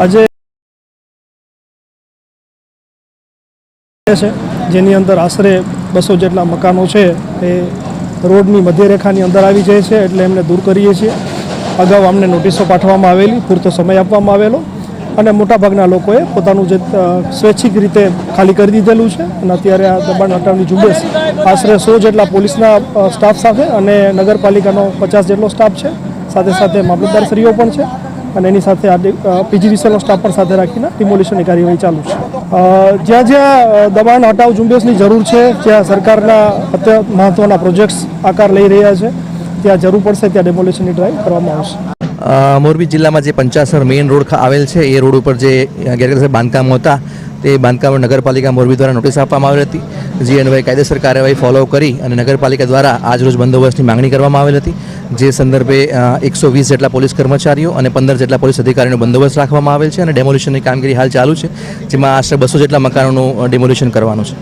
આજે છે, જેની અંદર આશરે બસો જેટલા મકાનો છે, એ રોડની મધ્યરેખાની અંદર આવી જાય છે, એટલે એમને દૂર કરીએ છીએ. અગાઉ અમને નોટિસો પાઠવવામાં આવેલી, પૂરતો સમય આપવામાં આવેલો. અને મોટાભાગના લોકોએ પોતાનું જે સ્વૈચ્છિક રીતે ખાલી કરી દીધેલું છે. અને અત્યારે આ દબાણ હટાવની ઝુંબેશ આશરે સો જેટલા પોલીસના સ્ટાફ સાથે અને નગરપાલિકાનો પચાસ જેટલો સ્ટાફ છે. સાથે સાથે મામલતદારશ્રીઓ પણ છે. અને એની સાથે પીજીવીસીએલનો સ્ટાફ પણ સાથે રાખીને ડિમોલિશનની કાર્યવાહી ચાલુ છે. જ્યાં જ્યાં દબાણ હટાવ ઝુંબેશની જરૂર છે, જ્યાં સરકારના અત્યંત મહત્ત્વના પ્રોજેક્ટ્સ આકાર લઈ રહ્યા છે, ત્યાં જરૂર પડશે ત્યાં ડેમોલિશનની ડ્રાઈવ કરવામાં આવશે. મોરબી જિલ્લામાં જે પંચાસર મેઇન રોડ આવેલ છે, એ રોડ ઉપર જે ગેરકાયદેસર બાંધકામો હતા, તે બાંધકામ નગરપાલિકા મોરબી દ્વારા નોટિસ આપવામાં આવી હતી. જે અન્વયે કાયદેસર કાર્યવાહી ફોલો કરી અને નગરપાલિકા દ્વારા આજરોજ બંદોબસ્તની માંગણી કરવામાં આવેલ હતી. જે સંદર્ભે એકસો વીસ જેટલા પોલીસ કર્મચારીઓ અને પંદર જેટલા પોલીસ અધિકારીનો બંદોબસ્ત રાખવામાં આવેલ છે અને ડેમોલિશનની કામગીરી હાલ ચાલુ છે, જેમાં આશરે બસો જેટલા મકાનોનું ડેમોલિશન કરવાનું છે.